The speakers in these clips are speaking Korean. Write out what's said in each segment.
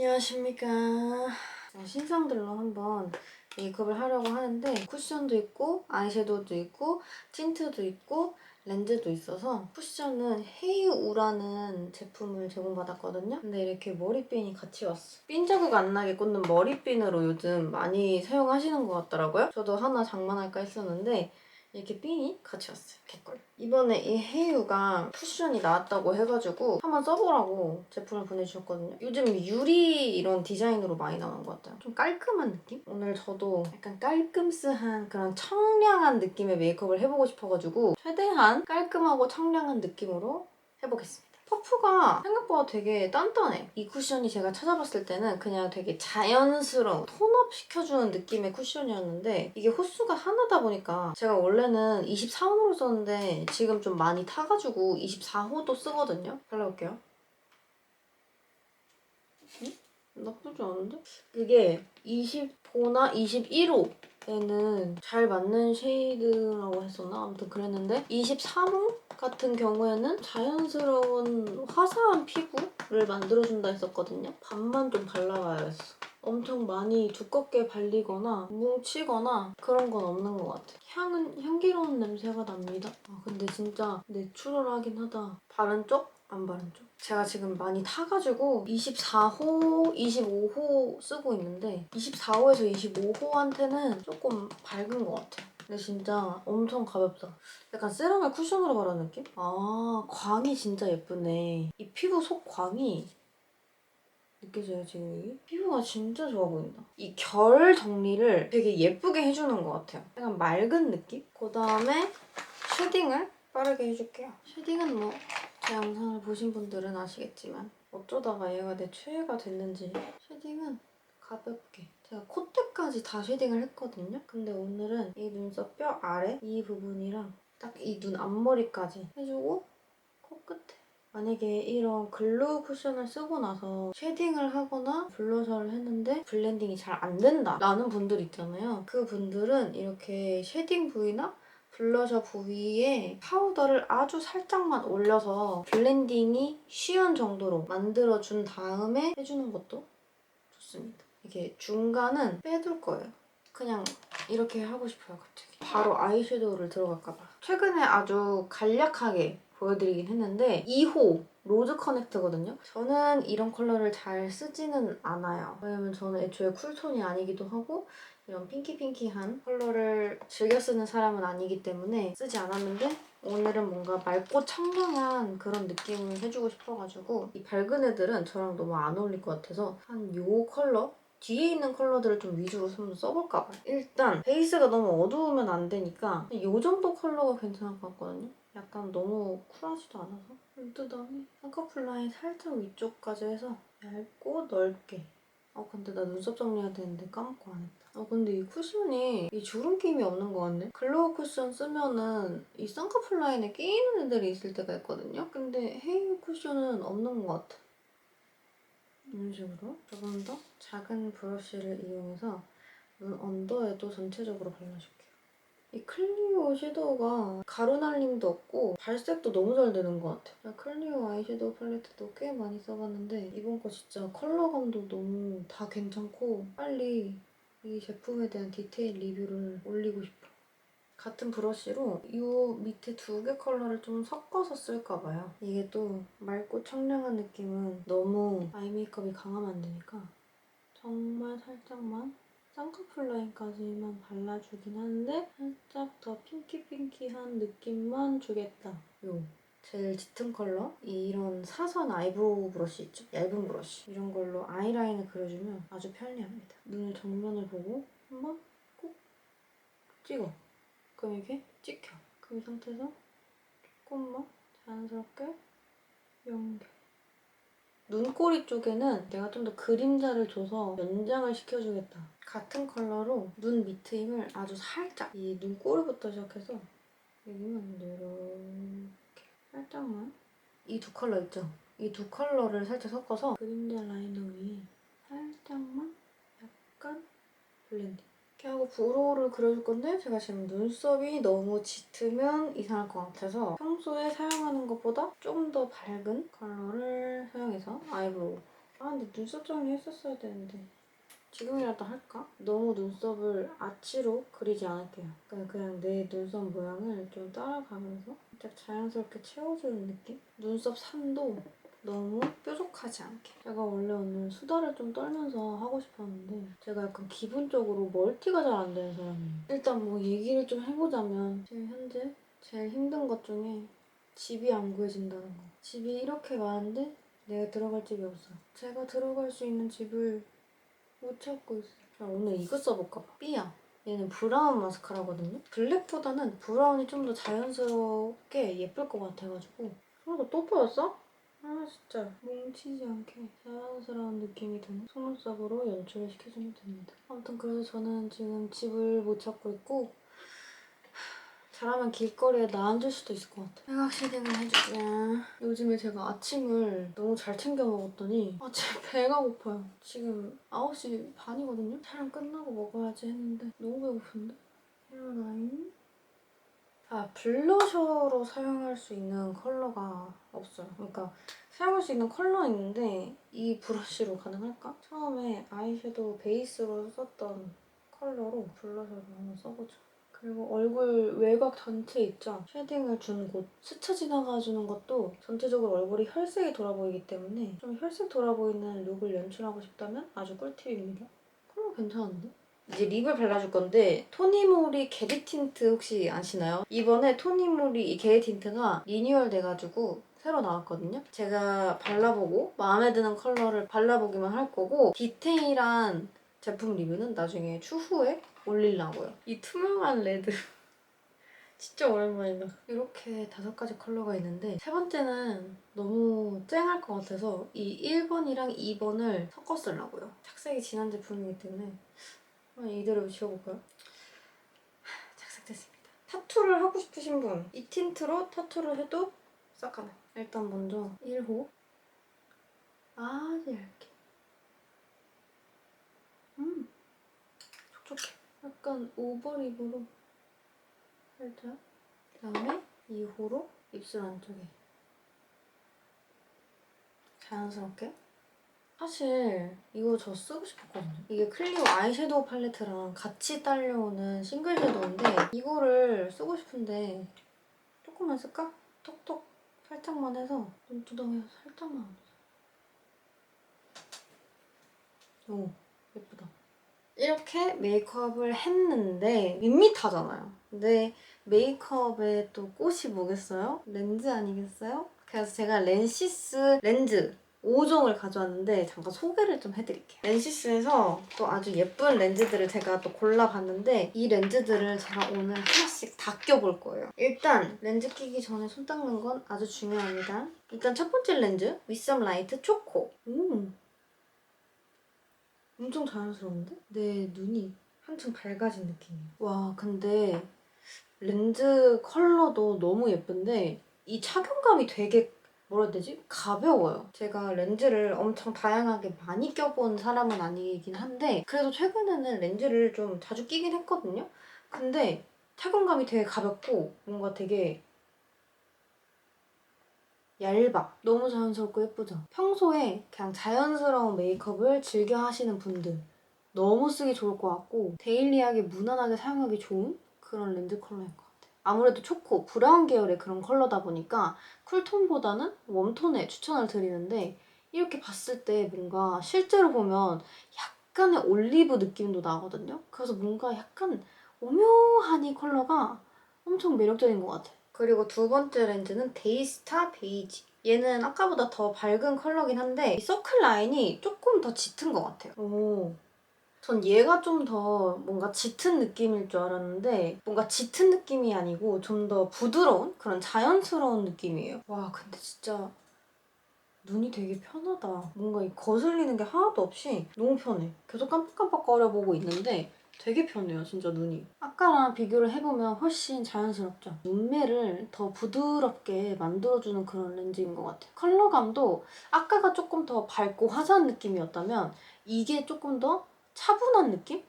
안녕하십니까. 자, 신상들로 한번 메이크업을 하려고 하는데 쿠션도 있고 아이섀도우도 있고 틴트도 있고 렌즈도 있어서 쿠션은 헤이우라는 제품을 제공받았거든요. 근데 이렇게 머리핀이 같이 왔어. 핀 자국 안 나게 꽂는 머리핀으로 요즘 많이 사용하시는 것 같더라고요. 저도 하나 장만할까 했었는데 이렇게 핀이 같이 왔어요. 개꿀. 이번에 이 헤이유가 쿠션이 나왔다고 해가지고 한번 써보라고 제품을 보내주셨거든요. 요즘 유리 이런 디자인으로 많이 나오는 것 같아요. 좀 깔끔한 느낌? 오늘 저도 약간 깔끔스한 그런 청량한 느낌의 메이크업을 해보고 싶어가지고 최대한 깔끔하고 청량한 느낌으로 해보겠습니다. 퍼프가 생각보다 되게 단단해. 이 쿠션이 제가 찾아봤을 때는 그냥 되게 자연스러운 톤업 시켜주는 느낌의 쿠션이었는데 이게 호수가 하나다 보니까 제가 원래는 24호로 썼는데 지금 좀 많이 타가지고 24호도 쓰거든요. 발라볼게요. 응? 나쁘지 않은데? 그게 20호나 21호 에는 잘 맞는 쉐이드라고 했었나? 아무튼 그랬는데 23호 같은 경우에는 자연스러운 화사한 피부를 만들어준다 했었거든요. 반만 좀 발라봐야겠어. 엄청 많이 두껍게 발리거나 뭉치거나 그런 건 없는 것 같아. 향은 향기로운 냄새가 납니다. 아, 근데 진짜 내추럴하긴 하다. 바른 쪽? 안 바른 쪽? 제가 지금 많이 타가지고 24호, 25호 쓰고 있는데 24호에서 25호한테는 조금 밝은 것 같아. 근데 진짜 엄청 가볍다. 약간 세럼을 쿠션으로 바른 느낌? 아, 광이 진짜 예쁘네. 이 피부 속 광이 느껴져요, 지금 여기? 피부가 진짜 좋아 보인다. 이 결 정리를 되게 예쁘게 해주는 것 같아요. 약간 맑은 느낌? 그 다음에 쉐딩을 빠르게 해줄게요. 쉐딩은 뭐, 제 영상을 보신 분들은 아시겠지만 어쩌다가 얘가 내 최애가 됐는지 쉐딩은 가볍게 제가 콧대까지 다 쉐딩을 했거든요. 근데 오늘은 이 눈썹 뼈 아래 이 부분이랑 딱 이 눈 앞머리까지 해주고 코끝에 만약에 이런 글로우 쿠션을 쓰고 나서 쉐딩을 하거나 블러셔를 했는데 블렌딩이 잘 안 된다 라는 분들 있잖아요. 그 분들은 이렇게 쉐딩 부위나 블러셔 부위에 파우더를 아주 살짝만 올려서 블렌딩이 쉬운 정도로 만들어준 다음에 해주는 것도 좋습니다. 이게 중간은 빼둘 거예요. 그냥 이렇게 하고 싶어요, 갑자기. 바로 아이섀도우를 들어갈까봐. 최근에 아주 간략하게 보여드리긴 했는데 2호 로즈 커넥트거든요. 저는 이런 컬러를 잘 쓰지는 않아요. 왜냐면 저는 애초에 쿨톤이 아니기도 하고 이런 핑키핑키한 컬러를 즐겨 쓰는 사람은 아니기 때문에 쓰지 않았는데 오늘은 뭔가 맑고 청량한 그런 느낌을 해주고 싶어가지고 이 밝은 애들은 저랑 너무 안 어울릴 것 같아서 한 요 컬러? 뒤에 있는 컬러들을 좀 위주로 써볼까 봐요. 일단 베이스가 너무 어두우면 안 되니까 이 정도 컬러가 괜찮을 것 같거든요. 약간 너무 쿨하지도 않아서 뜯더니 쌍꺼풀 라인 살짝 위쪽까지 해서 얇고 넓게 어 근데 나 눈썹 정리해야 되는데 까먹고 안 했다. 어 근데 이 쿠션이 이 주름김이 없는 것 같네. 글로우 쿠션 쓰면은 이 쌍꺼풀 라인에 끼이는 애들이 있을 때가 있거든요. 근데 헤이 쿠션은 없는 것 같아. 이런 식으로 조금 더 작은 브러쉬를 이용해서 눈 언더에도 전체적으로 발라줄게요. 이 클리오 섀도우가 가루 날림도 없고 발색도 너무 잘 되는 것 같아요. 클리오 아이섀도우 팔레트도 꽤 많이 써봤는데 이번 거 진짜 컬러감도 너무 다 괜찮고 빨리 이 제품에 대한 디테일 리뷰를 올리고 싶어. 같은 브러쉬로 이 밑에 두 개 컬러를 좀 섞어서 쓸까 봐요. 이게 또 맑고 청량한 느낌은 너무 아이 메이크업이 강하면 안 되니까 정말 살짝만 쌍꺼풀 라인까지만 발라주긴 하는데 살짝 더 핑키핑키한 느낌만 주겠다. 요 제일 짙은 컬러 이런 사선 아이브로우 브러쉬 있죠? 얇은 브러쉬 이런 걸로 아이라인을 그려주면 아주 편리합니다. 눈을 정면을 보고 한번 꼭 찍어. 그럼 이게 찍혀. 그 상태에서 조금만 자연스럽게 연결. 눈꼬리 쪽에는 내가 좀 더 그림자를 줘서 연장을 시켜주겠다. 같은 컬러로 눈 밑트임을 아주 살짝 이 눈꼬리부터 시작해서 여기만 이렇게 살짝만 이 두 컬러 있죠? 이 두 컬러를 살짝 섞어서 그림자 라이너 위에 살짝만 약간 블렌딩 이렇게 하고 브로우를 그려줄 건데 제가 지금 눈썹이 너무 짙으면 이상할 것 같아서 평소에 사용하는 것보다 좀 더 밝은 컬러를 사용해서 아이브로우 아 근데 눈썹 정리 했었어야 되는데 지금이라도 할까? 너무 눈썹을 아치로 그리지 않을게요. 그러니까 그냥 내 눈썹 모양을 좀 따라가면서 살짝 자연스럽게 채워주는 느낌? 눈썹 산도 너무 뾰족하지 않게. 제가 원래 오늘 수다를 좀 떨면서 하고 싶었는데 제가 약간 기분적으로 멀티가 잘 안 되는 사람이에요. 일단 뭐 얘기를 좀 해보자면 지금 현재 제일 힘든 것 중에 집이 안 구해진다는 거. 집이 이렇게 많은데 내가 들어갈 집이 없어. 제가 들어갈 수 있는 집을 못 찾고 있어. 자, 오늘 이거 써볼까 봐. 삐야. 얘는 브라운 마스카라거든요. 블랙보다는 브라운이 좀 더 자연스럽게 예쁠 것 같아가지고. 그러다 또 보였어? 아 진짜 뭉치지 않게 자연스러운 느낌이 드는 속눈썹으로 연출을 시켜주면 됩니다. 아무튼 그래서 저는 지금 집을 못 찾고 있고 잘하면 길거리에 나앉을 수도 있을 것 같아. 내가 쉐딩을 해줄게. 요즘에 제가 아침을 너무 잘 챙겨 먹었더니 아, 제 배가 고파요. 지금 9시 반이거든요? 촬영 끝나고 먹어야지 했는데 너무 배고픈데? 헤어라인. 아, 블러셔로 사용할 수 있는 컬러가 없어요. 그러니까 사용할 수 있는 컬러는 있는데 이 브러쉬로 가능할까? 처음에 아이섀도우 베이스로 썼던 컬러로 블러셔를 한번 써보자. 그리고 얼굴 외곽 전체 있죠? 쉐딩을 준 곳. 스쳐 지나가주는 것도 전체적으로 얼굴이 혈색이 돌아 보이기 때문에 좀 혈색 돌아 보이는 룩을 연출하고 싶다면 아주 꿀팁입니다. 컬러 괜찮은데? 이제 립을 발라줄 건데 토니모리 게리 틴트 혹시 아시나요? 이번에 토니모리 이 게리 틴트가 리뉴얼 돼가지고 새로 나왔거든요. 제가 발라보고 마음에 드는 컬러를 발라보기만 할 거고 디테일한 제품 리뷰는 나중에 추후에 올리려고요. 이 투명한 레드 진짜 오랜만이다. 이렇게 다섯 가지 컬러가 있는데 세 번째는 너무 쨍할 것 같아서 이 1번이랑 2번을 섞어 쓰려고요. 착색이 진한 제품이기 때문에 이대로 지워볼까요? 하, 착색됐습니다. 타투를 하고 싶으신 분, 이 틴트로 타투를 해도 싹 가능. 일단 먼저 1호 아주 얇게 음 촉촉해. 약간 오버립으로 살짝 그다음에 2호로 입술 안쪽에 자연스럽게 사실 이거 저 쓰고 싶었거든요. 이게 클리오 아이섀도우 팔레트랑 같이 딸려오는 싱글 섀도우인데 이거를 쓰고 싶은데 조금만 쓸까? 톡톡 살짝만 해서 눈두덩이에 살짝만 오 예쁘다. 이렇게 메이크업을 했는데 밋밋하잖아요. 근데 메이크업에 또 꽃이 뭐겠어요? 렌즈 아니겠어요? 그래서 제가 렌시스 렌즈 5종을 가져왔는데 잠깐 소개를 좀 해드릴게요. 렌시스에서 또 아주 예쁜 렌즈들을 제가 또 골라봤는데 이 렌즈들을 제가 오늘 하나씩 다 껴볼 거예요. 일단 렌즈 끼기 전에 손 닦는 건 아주 중요합니다. 일단 첫 번째 렌즈 위썸 라이트 초코. 음. 엄청 자연스러운데? 내 눈이 한층 밝아진 느낌이에요. 와 근데 렌즈 컬러도 너무 예쁜데 이 착용감이 되게 뭐라 해야 되지? 가벼워요. 제가 렌즈를 엄청 다양하게 많이 껴본 사람은 아니긴 한데 그래도 최근에는 렌즈를 좀 자주 끼긴 했거든요. 근데 착용감이 되게 가볍고 뭔가 되게 얇아. 너무 자연스럽고 예쁘죠? 평소에 그냥 자연스러운 메이크업을 즐겨 하시는 분들 너무 쓰기 좋을 것 같고 데일리하게 무난하게 사용하기 좋은 그런 렌즈 컬러인 것 같아요. 아무래도 초코, 브라운 계열의 그런 컬러다 보니까 쿨톤보다는 웜톤에 추천을 드리는데 이렇게 봤을 때 뭔가 실제로 보면 약간의 올리브 느낌도 나거든요. 그래서 뭔가 약간 오묘한 이 컬러가 엄청 매력적인 것 같아요. 그리고 두 번째 렌즈는 데이스타 베이지. 얘는 아까보다 더 밝은 컬러긴 한데 이 서클 라인이 조금 더 짙은 것 같아요. 오. 전 얘가 좀 더 뭔가 짙은 느낌일 줄 알았는데 뭔가 짙은 느낌이 아니고 좀 더 부드러운 그런 자연스러운 느낌이에요. 와 근데 진짜 눈이 되게 편하다. 뭔가 이 거슬리는 게 하나도 없이 너무 편해. 계속 깜빡깜빡 거려보고 있는데 되게 편해요, 진짜 눈이. 아까랑 비교를 해보면 훨씬 자연스럽죠. 눈매를 더 부드럽게 만들어주는 그런 렌즈인 것 같아요. 컬러감도 아까가 조금 더 밝고 화사한 느낌이었다면 이게 조금 더 차분한 느낌?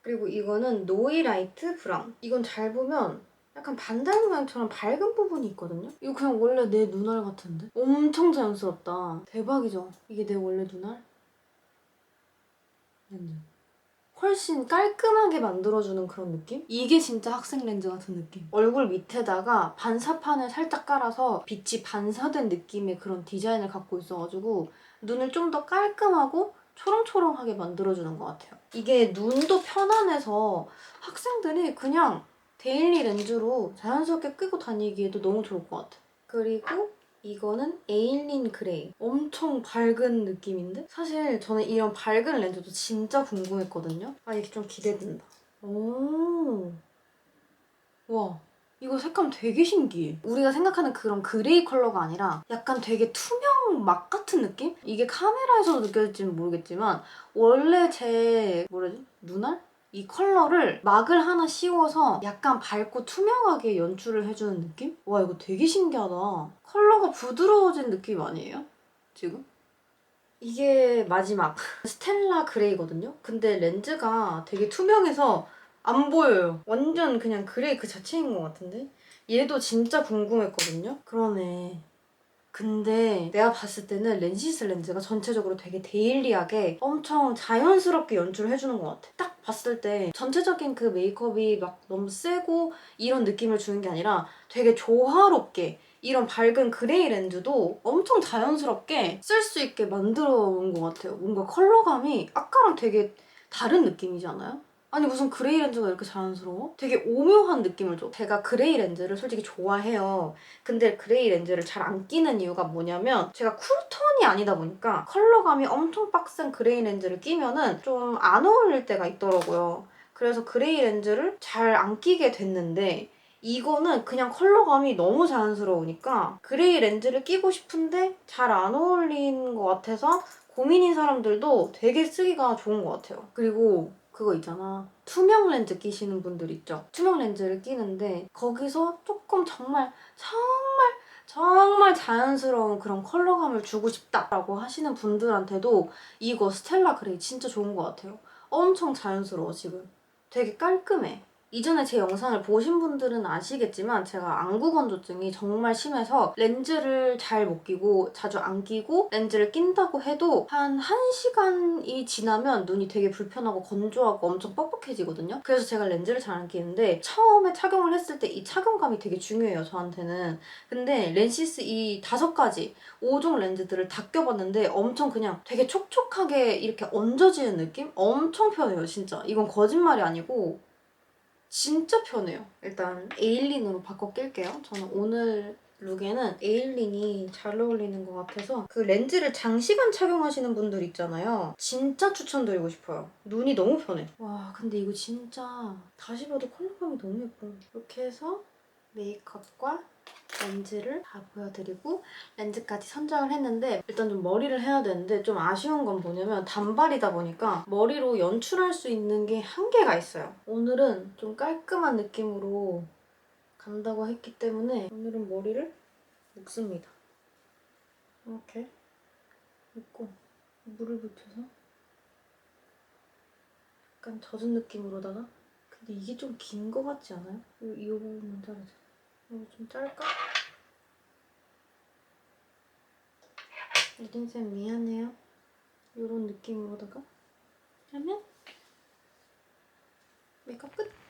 그리고 이거는 노이 라이트 브라운. 이건 잘 보면 약간 반달 모양처럼 밝은 부분이 있거든요? 이거 그냥 원래 내 눈알 같은데? 엄청 자연스럽다. 대박이죠? 이게 내 원래 눈알? 훨씬 깔끔하게 만들어주는 그런 느낌? 이게 진짜 학생 렌즈 같은 느낌. 얼굴 밑에다가 반사판을 살짝 깔아서 빛이 반사된 느낌의 그런 디자인을 갖고 있어가지고 눈을 좀 더 깔끔하고 초롱초롱하게 만들어주는 것 같아요. 이게 눈도 편안해서 학생들이 그냥 데일리 렌즈로 자연스럽게 끼고 다니기에도 너무 좋을 것 같아. 그리고 이거는 에일린 그레이. 엄청 밝은 느낌인데? 사실 저는 이런 밝은 렌즈도 진짜 궁금했거든요. 아, 이게 좀 기대된다. 오. 와. 이거 색감 되게 신기해. 우리가 생각하는 그런 그레이 컬러가 아니라 약간 되게 투명 막 같은 느낌? 이게 카메라에서도 느껴질지는 모르겠지만 원래 제 뭐라지? 눈알? 이 컬러를 막을 하나 씌워서 약간 밝고 투명하게 연출을 해주는 느낌? 와 이거 되게 신기하다. 컬러가 부드러워진 느낌 아니에요? 지금? 이게 마지막 스텔라 그레이거든요? 근데 렌즈가 되게 투명해서 안 보여요. 완전 그냥 그레이 그 자체인 것 같은데? 얘도 진짜 궁금했거든요? 그러네. 근데 내가 봤을 때는 렌시스 렌즈가 전체적으로 되게 데일리하게 엄청 자연스럽게 연출을 해주는 것 같아. 딱 봤을 때 전체적인 그 메이크업이 막 너무 세고 이런 느낌을 주는 게 아니라 되게 조화롭게 이런 밝은 그레이 렌즈도 엄청 자연스럽게 쓸 수 있게 만들어 놓은 것 같아요. 뭔가 컬러감이 아까랑 되게 다른 느낌이지 않아요? 아니 무슨 그레이 렌즈가 이렇게 자연스러워? 되게 오묘한 느낌을 줘. 제가 그레이 렌즈를 솔직히 좋아해요. 근데 그레이 렌즈를 잘 안 끼는 이유가 뭐냐면 제가 쿨톤이 아니다 보니까 컬러감이 엄청 빡센 그레이 렌즈를 끼면은 좀 안 어울릴 때가 있더라고요. 그래서 그레이 렌즈를 잘 안 끼게 됐는데 이거는 그냥 컬러감이 너무 자연스러우니까 그레이 렌즈를 끼고 싶은데 잘 안 어울리는 것 같아서 고민인 사람들도 되게 쓰기가 좋은 것 같아요. 그리고 그거 있잖아. 투명 렌즈 끼시는 분들 있죠. 투명 렌즈를 끼는데 거기서 조금 정말 정말 정말 자연스러운 그런 컬러감을 주고 싶다라고 하시는 분들한테도 이거 스텔라 그레이 진짜 좋은 것 같아요. 엄청 자연스러워 지금. 되게 깔끔해. 이전에 제 영상을 보신 분들은 아시겠지만 제가 안구 건조증이 정말 심해서 렌즈를 잘 못 끼고 자주 안 끼고 렌즈를 낀다고 해도 한 1시간이 지나면 눈이 되게 불편하고 건조하고 엄청 뻑뻑해지거든요. 그래서 제가 렌즈를 잘 안 끼는데 처음에 착용을 했을 때 이 착용감이 되게 중요해요, 저한테는. 근데 렌시스 이 다섯 가지 5종 렌즈들을 다 껴봤는데 엄청 그냥 되게 촉촉하게 이렇게 얹어지는 느낌? 엄청 편해요, 진짜. 이건 거짓말이 아니고 진짜 편해요. 일단 에일린으로 바꿔 낄게요. 저는 오늘 룩에는 에일린이 잘 어울리는 것 같아서 그 렌즈를 장시간 착용하시는 분들 있잖아요. 진짜 추천드리고 싶어요. 눈이 너무 편해. 와 근데 이거 진짜 다시 봐도 컬러감이 너무 예뻐. 이렇게 해서 메이크업과 렌즈를 다 보여드리고 렌즈까지 선정을 했는데 일단 좀 머리를 해야 되는데 좀 아쉬운 건 뭐냐면 단발이다 보니까 머리로 연출할 수 있는 게 한계가 있어요. 오늘은 좀 깔끔한 느낌으로 간다고 했기 때문에 오늘은 머리를 묶습니다. 이렇게 묶고 물을 붙여서 약간 젖은 느낌으로다가 근데 이게 좀 긴 거 같지 않아요? 이, 이 부분만 자르자. 이거 좀 짧까? 리딩쌤 미안해요. 이런 느낌으로다가 하면 메이크업 끝!